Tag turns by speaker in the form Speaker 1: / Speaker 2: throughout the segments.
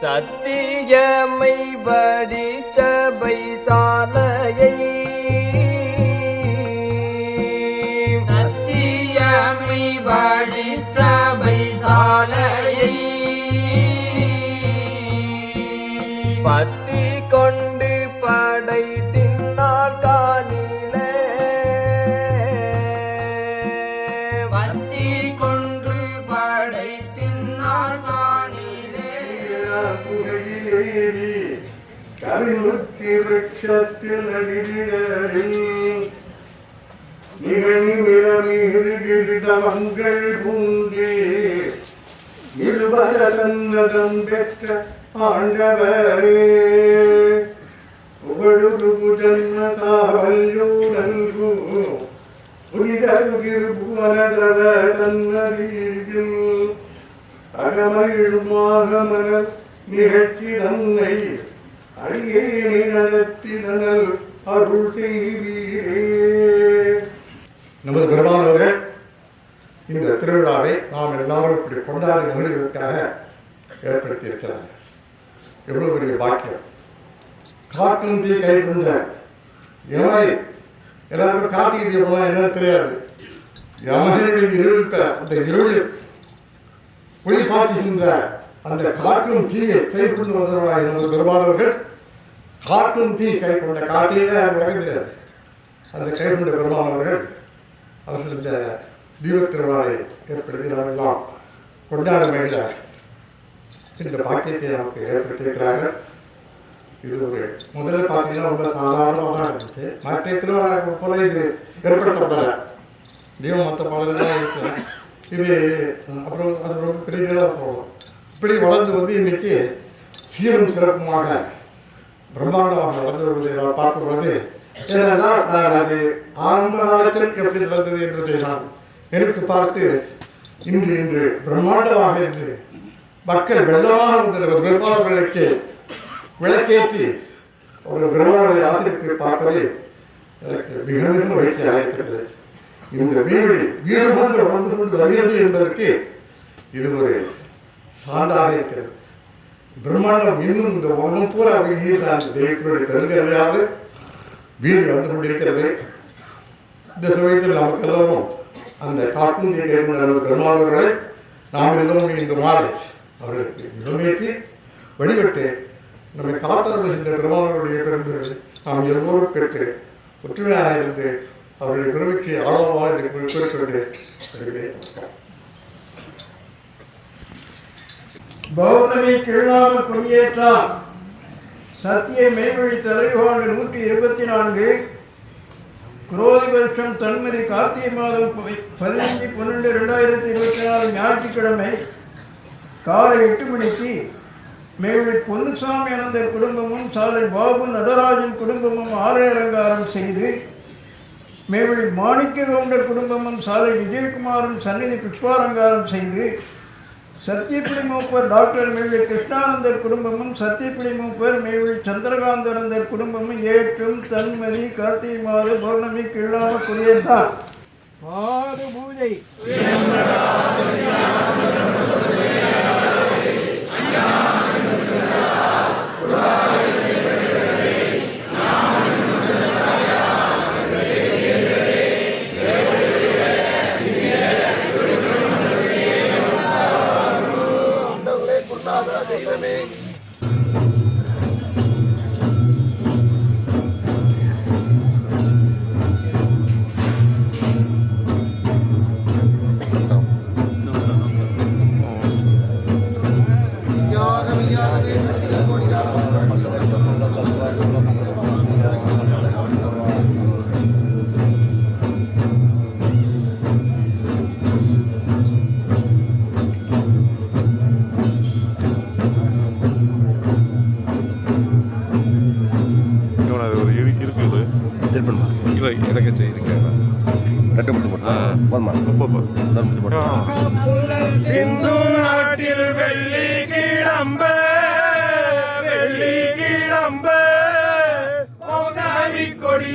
Speaker 1: சத்தியமை வடித்தபை தாலையை
Speaker 2: சத்தியமை வடித்தபை சாலையை
Speaker 1: பத்தி
Speaker 3: கவிமுத்தி விருட்சத்தில் நடிரிடலில் பூண்டே இருவர பெற்ற ஆண்டவரே புகழுரு ஜன்ம சாவல்யூடல்கு புனிதருகிர் புவனதர தன்னதீதில் நிகழ்ச்சி தன்னை அடியேனை நடத்தினல் அருள் செய்வீரே நமது பெருமானவர்கள் இந்த திருவிழாவை நாம் எல்லாரும் இப்படி கொண்டாடி மகிழ்வதற்காக ஏற்படுத்தி இருக்கிறார்கள் எவ்வளவு பெரிய பாக்கியம். காட்டும் தீ கை கொண்ட எமை எல்லாருக்கும் கார்த்திகை தீபம்லாம் என்னன்னு தெரியாது. யமகனுடைய இருள் அந்த இருளில் ஒளி பாய்ச்சுகின்ற அந்த காற்றும் தீயை கை வந்தவர்களாக நமது பெருமானவர்கள் காட்டும் தீ கை கொண்ட காட்டிலே வகைந்தது அந்த கை கொண்ட பெருமானவர்கள் அவர்கள் இந்த தீபத் திருவிழாவை ஏற்படுத்தினார்களாம் கொண்டாட மகிழ இந்த பாக்கியத்தை நமக்கு ஏற்படுத்தியிருக்கிறார்கள். இது ஒரு முதல்ல பார்த்தீங்கன்னா ரொம்ப சாதாரணமாக தான் இருந்துச்சு. மற்ற திருவிழா போல இது ஏற்படுத்தப்படல. தீபம் மற்ற பாடல்கள்லாம் இருக்கு இது அப்புறம் அது ரொம்ப பெரிய சொல்லலாம். இப்படி வளர்ந்து வந்து இன்னைக்கு சீரும் சிறப்புமாக பிரம்மாண்டமாக நடந்து வருவதை நான் பார்க்கும் பொழுது என்னென்னா நான் அது ஆரம்ப காலத்தில் எப்படி நடந்தது என்பதை நான் எடுத்து பார்த்து இன்று இன்று பிரம்மாண்டமாக இன்று மக்கள் வெள்ளமாக வந்த பெருமாள்களுக்கு விளக்கேற்றி ஒரு பெருமாளை ஆசிரியத்தை பார்ப்பதை எனக்கு மிக மிக மகிழ்ச்சியாக இருக்கிறது. இந்த வீடு வீடு கொண்டு வளர்ந்து கொண்டு வருகிறது என்பதற்கு இது ஒரு சான்றாக இருக்கிறது. பிரம்மாண்டம் இன்னும் இந்த உலகம் பூரா வீடுதான் தெய்வத்தினுடைய பெருங்கரையாவது வீடு வந்து கொண்டிருக்கிறது. இந்த சமயத்தில் நமக்கு எல்லோரும் அந்த காக்கும் நமது பெருமானவர்களை நாம் எல்லோரும் இன்று மாலை அவர்களுக்கு இடமேற்றி வழிபட்டு நம்மை காத்தருகின்ற பெருமானவருடைய பெருமைகளை நாம் எல்லோரும் பெற்று ஒற்றுமையாக இருந்து அவருடைய பெருமைக்கு ஆழமாக என்று குறிப்பிட்டு
Speaker 4: பௌர்ணமி கீழாமல் கொடியேற்றான் சத்திய மெய்வழி தலைவாண்டு நூற்றி இருபத்தி நான்கு. குரோதி வருஷம் தன்மதி கார்த்திகை மாதம் பதி- பதினைஞ்சு பன்னெண்டு ரெண்டாயிரத்தி இருபத்தி நாலு ஞாயிற்றுக்கிழமை காலை எட்டு மணிக்கு மேலே பொன்னுசாமி அனந்தர் குடும்பமும் சாலை பாபு நடராஜன் குடும்பமும் ஆலய அலங்காரம் செய்து மேலே மாணிக்க கவுண்டர் குடும்பமும் சாலை விஜயகுமாரும் சந்நிதி புஷ்பாலங்காரம் செய்து சத்தியப்பிடி மூப்பர் டாக்டர் மேவழி கிருஷ்ணானந்தர் குடும்பமும் சத்தியப்பிடி மூப்பர் மேவழி சந்திரகாந்தனந்தர் குடும்பமும் ஏற்றும் தன்மதி கார்த்திகை மாத பௌர்ணமி கீழாம குடியேற்றான் பாது பூஜை
Speaker 2: பௌர்ணமி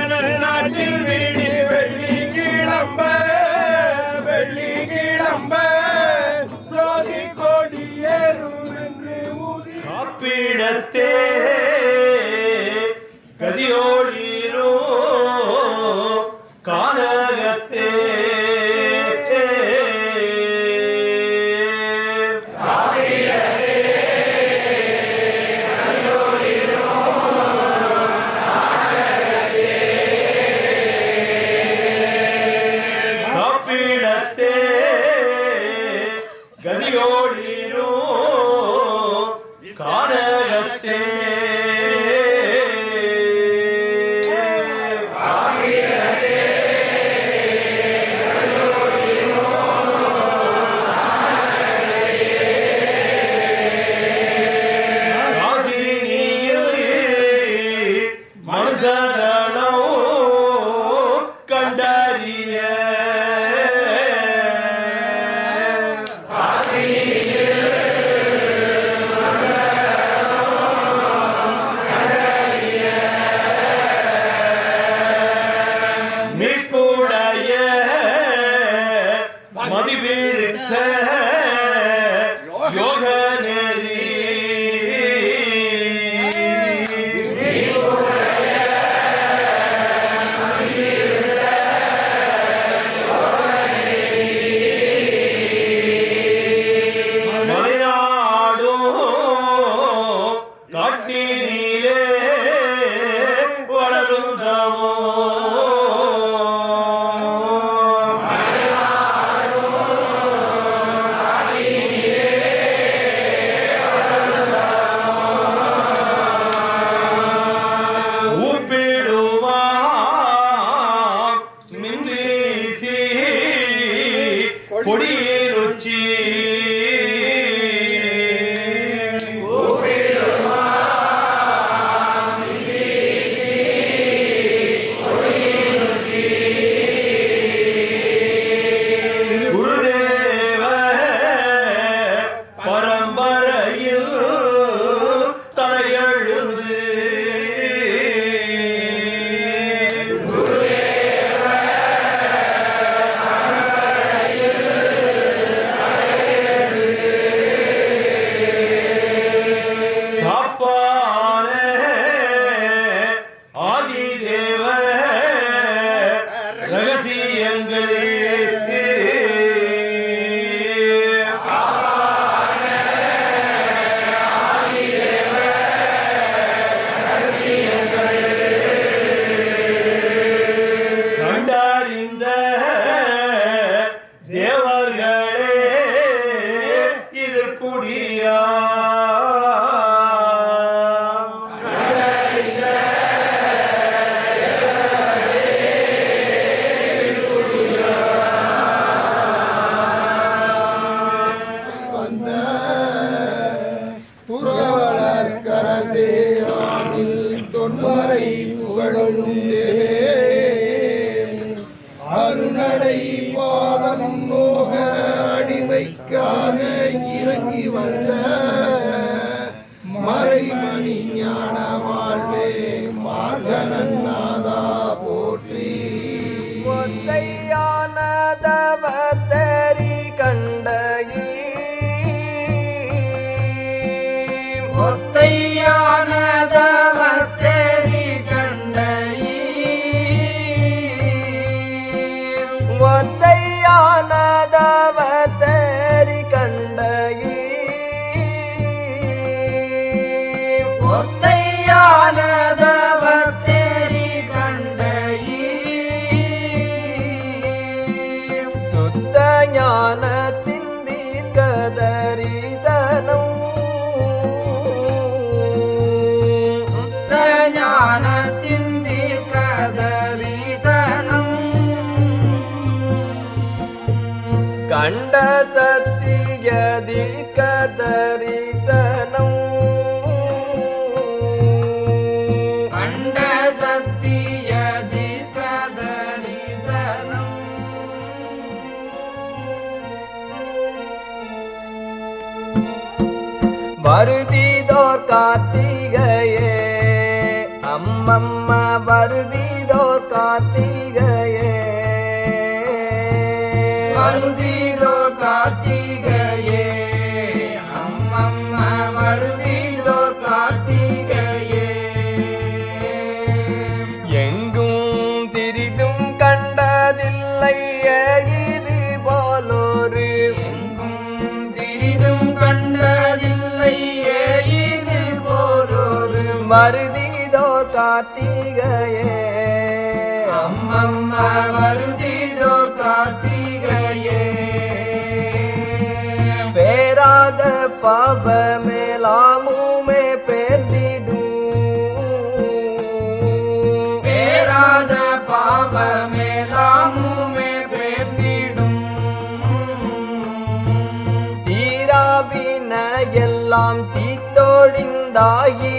Speaker 2: கானகத்தே You're headed. கொடியிருச்சி ரகசியங்களே
Speaker 1: வருதிதோர் கார்த்திகையே. அம்மம்மா வருதிதோர் கார்த்திகையே. வருதிதோர் கார்த்திகை. மம்ம மருதிதோர் கார்த்திகையே. பேராத பாவமேலாமுமே பேர்ந்திடும் பேராத பாவமேலாமுமே பேர்ந்திடும் தீராவின எல்லாம் தீத்தொழிந்தாயி.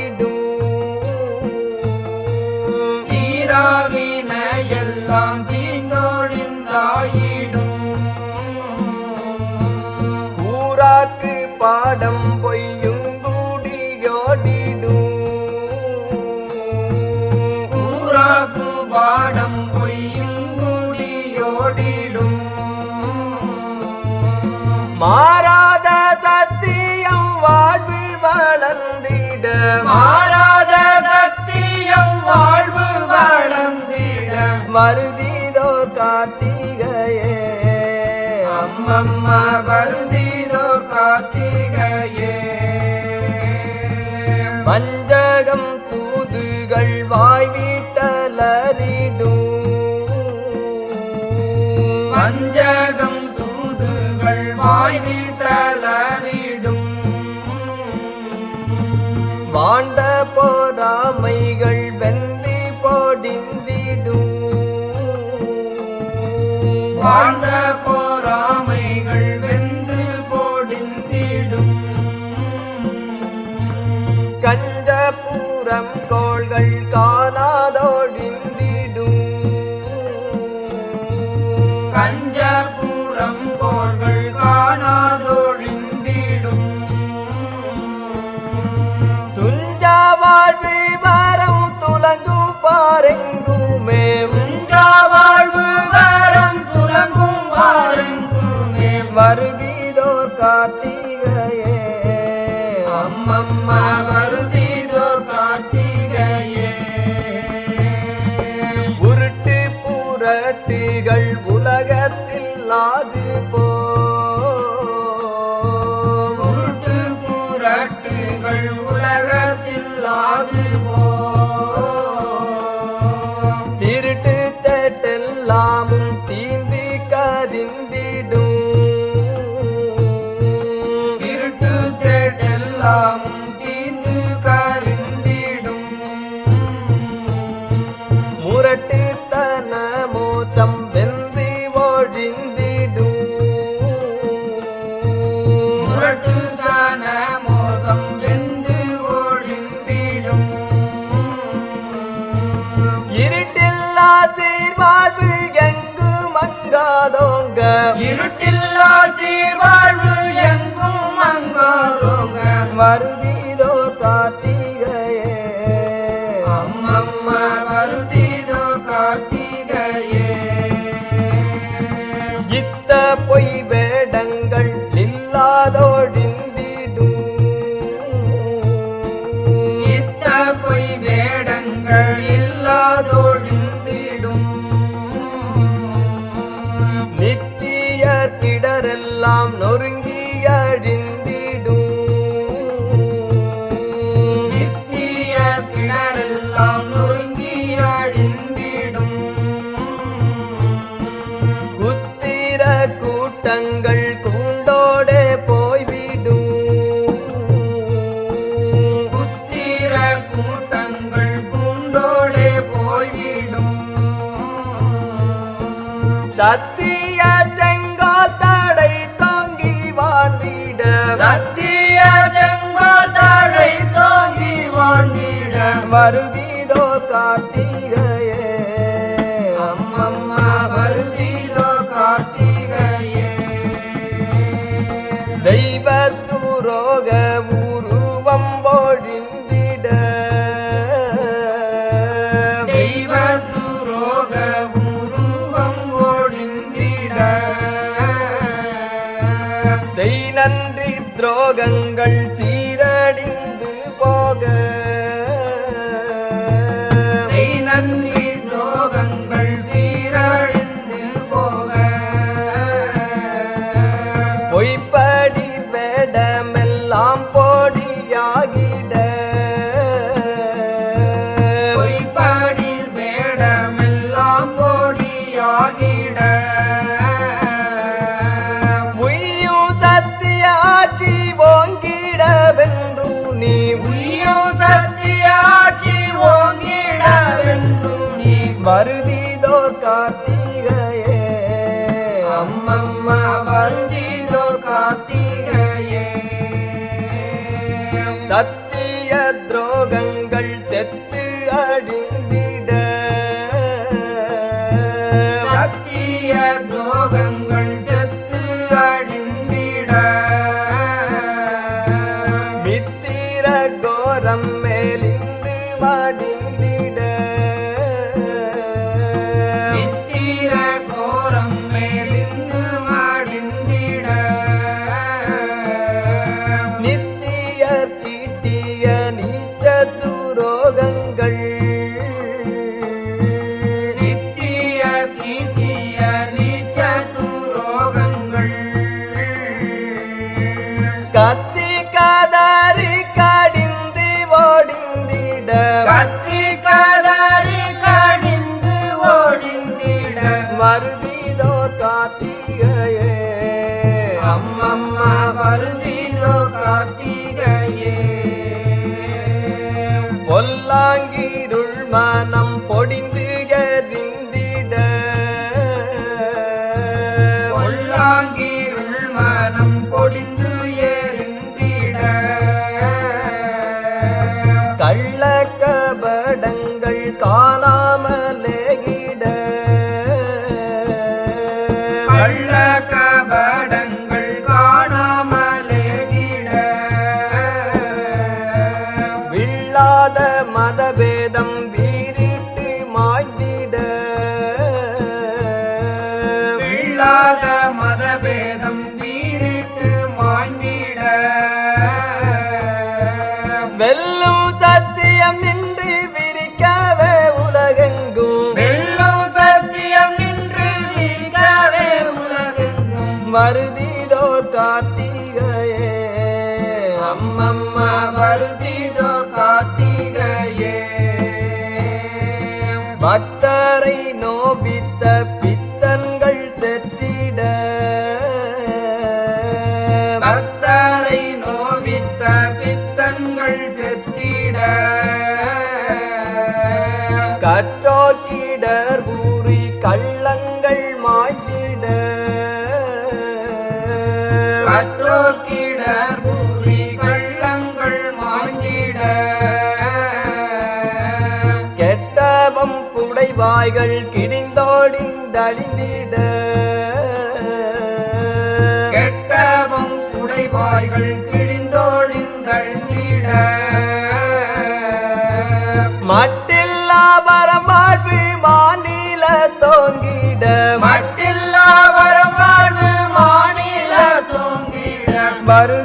Speaker 1: எல்லாம் தீந்தோழிந்தாயிடும் கூறாக்கு பாடம் பொய்யும் கூடியோடிடும். கூறாக்கு பாடம் பொய்யும் கூடியோடிடும். மா அம்மம்மா வருதிதோ கார்த்திகையே. வஞ்சகம் தூதுகள் வாய்விட்டலரிடும் வஞ்சகம் தூதுகள் வாய்விட்டலரிடும் வாழ்ந்த போராமைகள் வெந்தி போடிந்திடும். வாழ்ந்த புரட்டிகள் உலகத்தில் போ சீர்வாழ்வு எங்கு மங்காதோங்க இருட்டில்லா சீர்வாழ்வு எங்கும் மங்காதோங்க மருது ರೋಗವು घोरं मेदि வாய்கள் கிழிந்தோடிந்தழிந்திட கெட்டவும் குடைவாய்கள் கிழிந்தோடிந்தழிந்திட மட்டில்லா வரமாழ்வு மாநில தோங்கிட. மட்டில்லா வரமாழ்வு மாநில தோங்கிட. வரு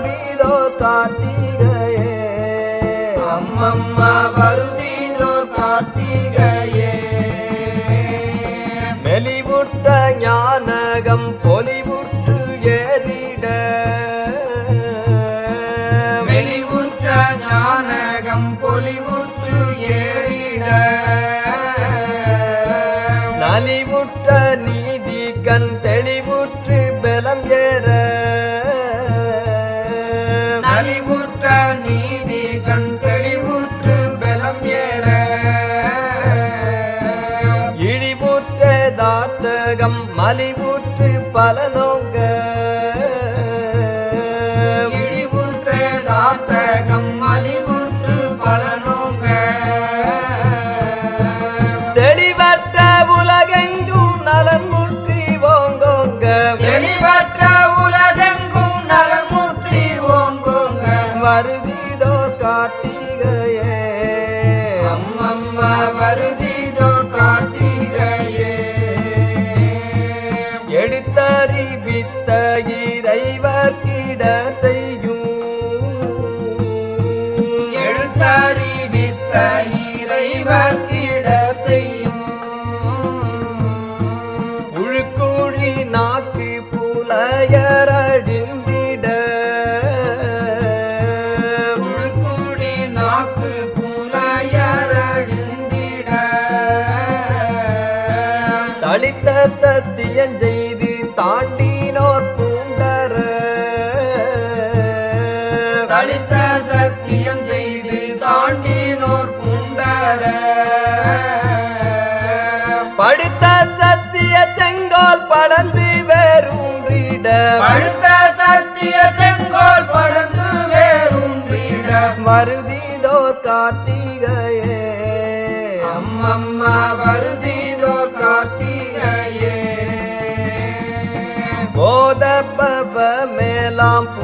Speaker 1: பயஞ்செய்து தாண்டி selam.